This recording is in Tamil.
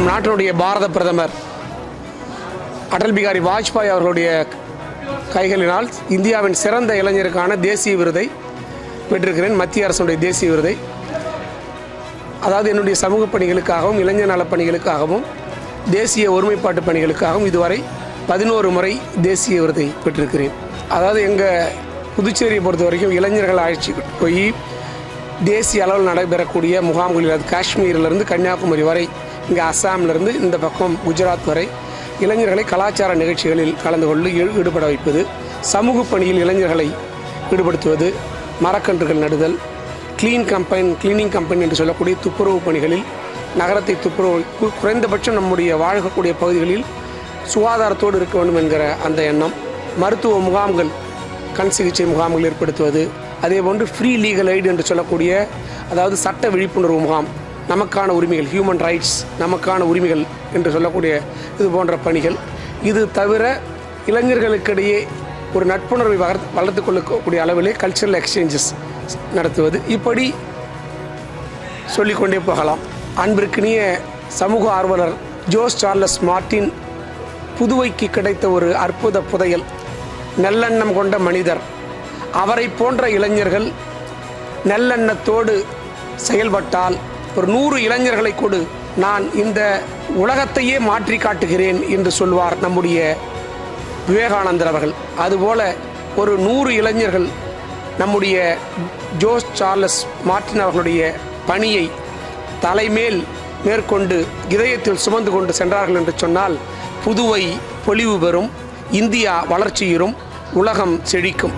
நம் நாட்டினுடைய பாரத பிரதமர் அடல் பிகாரி வாஜ்பாய் அவர்களுடைய கைகளினால் இந்தியாவின் சிறந்த இளைஞருக்கான தேசிய விருதை பெற்றிருக்கிறேன். மத்திய அரசுடைய தேசிய விருதை. அதாவது என்னுடைய சமூக பணிகளுக்காகவும் இளைஞர் நலப் பணிகளுக்காகவும் தேசிய ஒருமைப்பாட்டு பணிகளுக்காகவும் இதுவரை பதினோரு முறை தேசிய விருதை பெற்றிருக்கிறேன். அதாவது எங்கள் புதுச்சேரியை பொறுத்த வரைக்கும் இளைஞர்கள் ஆட்சி போய் தேசிய அளவில் நடைபெறக்கூடிய முகாம்களில் அது காஷ்மீரிலிருந்து கன்னியாகுமரி வரை இங்கே அஸ்ஸாம்லேருந்து இந்த பக்கம் குஜராத் வரை இளைஞர்களை கலாச்சார நிகழ்ச்சிகளில் கலந்து கொண்டு ஈடுபட வைப்பது சமூக பணியில் இளைஞர்களை ஈடுபடுத்துவது மரக்கன்றுகள் நடுதல் க்ளீன் கம்பெயின் க்ளீனிங் கம்பெனி என்று சொல்லக்கூடிய துப்புரவு பணிகளில் நகரத்தை துப்புரவு குறைந்தபட்சம் நம்முடைய வாழக்கூடிய பகுதிகளில் சுகாதாரத்தோடு இருக்க வேண்டும் என்கிற அந்த எண்ணம் மருத்துவ முகாம்கள் கண் சிகிச்சை முகாம்கள் ஏற்படுத்துவது அதே போன்று ஃப்ரீ லீகல் எய்டு என்று சொல்லக்கூடிய அதாவது சட்ட விழிப்புணர்வு முகாம் நமக்கான உரிமைகள் ஹியூமன் ரைட்ஸ் நமக்கான உரிமைகள் என்று சொல்லக்கூடிய இது போன்ற பணிகள். இது தவிர இளைஞர்களுக்கிடையே ஒரு நட்புணர்வை வளர் வளர்த்து கொள்ளக்கூடிய அளவிலே கல்ச்சரல் எக்ஸ்சேஞ்சஸ் நடத்துவது. இப்படி சொல்லிக்கொண்டே போகலாம். அன்பிற்கினிய சமூக ஆர்வலர் ஜோஸ் சார்லஸ் மார்ட்டின் புதுவைக்கு கிடைத்த ஒரு அற்புத புதையல் நல்லெண்ணம் கொண்ட மனிதர். அவரை போன்ற இளைஞர்கள் நல்லெண்ணத்தோடு செயல்பட்டால் ஒரு நூறு இளைஞர்களை கொடு. நான் இந்த உலகத்தையே மாற்றி காட்டுகிறேன் என்று சொல்வார் நம்முடைய விவேகானந்தர் அவர்கள். அதுபோல ஒரு நூறு இளைஞர்கள் நம்முடைய ஜோஸ் சார்லஸ் மார்டின் அவர்களுடைய பணியை தலைமேல் மேற்கொண்டு இதயத்தில் சுமந்து கொண்டு சென்றார்கள் என்று சொன்னால் புதுவை பொலிவு பெறும் இந்தியா வளர்ச்சியுறும் உலகம் செழிக்கும்.